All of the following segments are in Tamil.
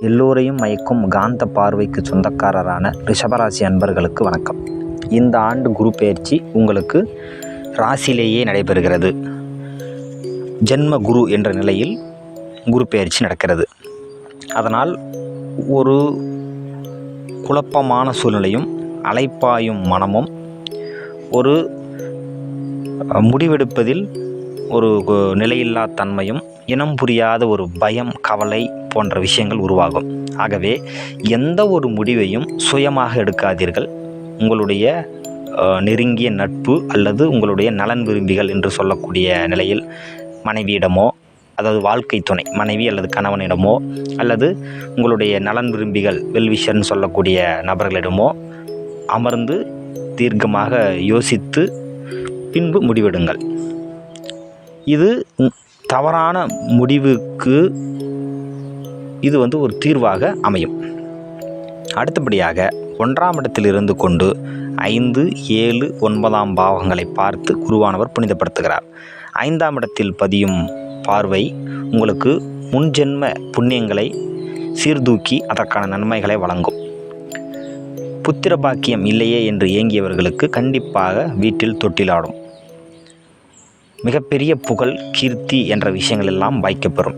எல்லோரையும் மயக்கும் காந்த பார்வைக்கு சொந்தக்காரரான ரிஷபராசி அன்பர்களுக்கு வணக்கம். இந்த ஆண்டு குரு பயிற்சி உங்களுக்கு ராசியிலேயே நடைபெறுகிறது. ஜென்ம குரு என்ற நிலையில் குரு பயிற்சி நடக்கிறது. அதனால் ஒரு குழப்பமான சூழ்நிலையும் அலைப்பாயும் மனமும் ஒரு முடிவெடுப்பதில் ஒரு நிலையில்லா தன்மையும் இனம் புரியாத ஒரு பயம் கவலை போன்ற விஷயங்கள் உருவாகும். ஆகவே எந்த ஒரு முடிவையும் சுயமாக எடுக்காதீர்கள். உங்களுடைய நெருங்கிய நட்பு அல்லது உங்களுடைய நலன் விரும்பிகள் என்று சொல்லக்கூடிய நிலையில் மனைவியிடமோ அதாவது வாழ்க்கை துணை மனைவி அல்லது கணவனிடமோ அல்லது உங்களுடைய நலன் விரும்பிகள் வெல்விஷர்னு சொல்லக்கூடிய நபர்களிடமோ அமர்ந்து தீர்க்கமாக யோசித்து பின்பு முடிவெடுங்கள். இது தவறான முடிவுக்கு இது வந்து ஒரு தீர்வாக அமையும். அடுத்தபடியாக ஒன்றாம் இடத்தில் இருந்து கொண்டு ஐந்து ஏழு ஒன்பதாம் பாவங்களை பார்த்து குருவானவர் புனிதப்படுத்துகிறார். ஐந்தாம் இடத்தில் பதியும் பார்வை உங்களுக்கு முன்ஜென்ம புண்ணியங்களை சீர்தூக்கி அதற்கான நன்மைகளை வழங்கும். புத்திர பாக்கியம் இல்லையே என்று ஏங்கியவர்களுக்கு கண்டிப்பாக வீட்டில் தொட்டிலாடும். மிகப்பெரிய புகழ் கீர்த்தி என்ற விஷயங்கள் எல்லாம் வாய்க்கப்பெறும்.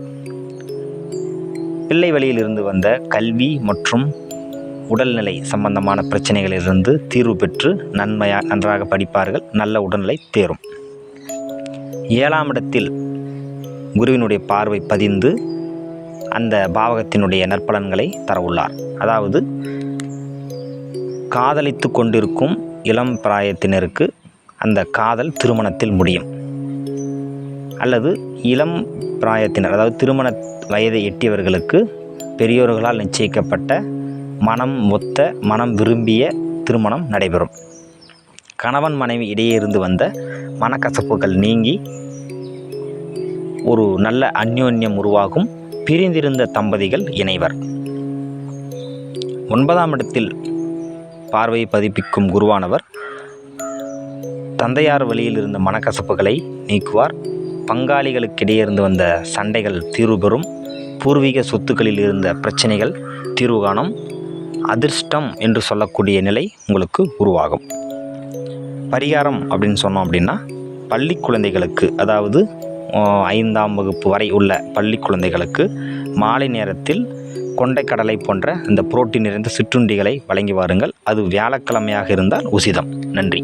பிள்ளை வழியிலிருந்து வந்த கல்வி மற்றும் உடல்நிலை சம்பந்தமான பிரச்சனைகளிலிருந்து தீர்வு பெற்று நன்மையாக நன்றாக படிப்பார்கள் நல்ல உடல்நிலை தேரும். ஏழாம் இடத்தில் குருவினுடைய பார்வை பதிந்து அந்த பாவகத்தினுடைய நற்பலன்களை தரவுள்ளார். அதாவது காதலித்து கொண்டிருக்கும் இளம் பிராயத்தினருக்கு அந்த காதல் திருமணத்தில் முடியும். அல்லது இளம் பிராயத்தினர் அதாவது திருமண வயதை எட்டியவர்களுக்கு பெரியோர்களால் நிச்சயிக்கப்பட்ட மனம் ஒத்த மனம் விரும்பிய திருமணம் நடைபெறும். கணவன் மனைவி இடையே இருந்து வந்த மனக்கசப்புகள் நீங்கி ஒரு நல்ல அந்யோன்யம் உருவாகும். பிரிந்திருந்த தம்பதிகள் இணைவர். ஒன்பதாம் இடத்தில் பார்வையை பதிப்பிக்கும் குருவானவர் தந்தையார் வழியில் இருந்த மனக்கசப்புகளை நீக்குவார். பங்காளிகளுக்கிடையே இருந்து வந்த சண்டைகள் தீர்வு பெறும் பூர்வீக சொத்துக்களில் இருந்த பிரச்சனைகள் தீர்வு காணும் அதிர்ஷ்டம் என்று சொல்லக்கூடிய நிலை உங்களுக்கு உருவாகும். பரிகாரம் அப்படின்னு சொன்னோம் அப்படின்னா பள்ளி குழந்தைகளுக்கு அதாவது ஐந்தாம் வகுப்பு வரை உள்ள பள்ளி குழந்தைகளுக்கு மாலை நேரத்தில் கொண்டைக்கடலை போன்ற இந்த புரோட்டீன் நிறைந்த சிற்றுண்டிகளை வழங்கி வாருங்கள். அது வியாழக்கிழமையாக இருந்தால் உசிதம். நன்றி.